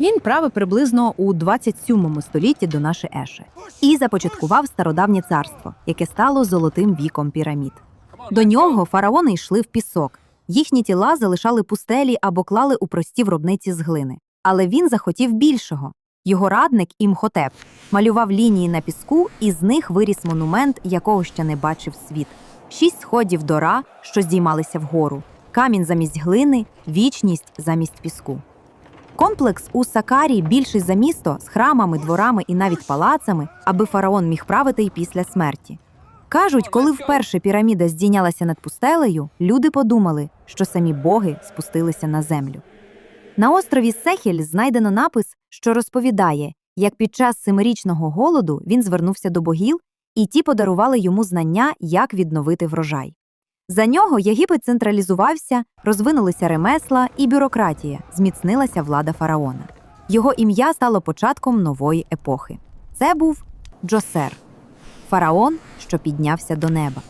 Він правив приблизно у 27 столітті до нашої еші і започаткував стародавнє царство, яке стало золотим віком пірамід. До нього фараони йшли в пісок. Їхні тіла залишали пустелі або клали у прості гробниці з глини. Але він захотів більшого. Його радник Імхотеп малював лінії на піску, і з них виріс монумент, якого ще не бачив світ. Шість сходів до Ра, що здіймалися вгору, камінь замість глини, вічність замість піску. Комплекс у Сакарі більший за місто з храмами, дворами і навіть палацами, аби фараон міг правити й після смерті. Кажуть, коли вперше піраміда здійнялася над пустелею, люди подумали, що самі боги спустилися на землю. На острові Сехель знайдено напис, що розповідає, як під час семирічного голоду він звернувся до богів, і ті подарували йому знання, як відновити врожай. За нього Єгипет централізувався, розвинулися ремесла і бюрократія, зміцнилася влада фараона. Його ім'я стало початком нової епохи. Це був Джосер, фараон, що піднявся до неба.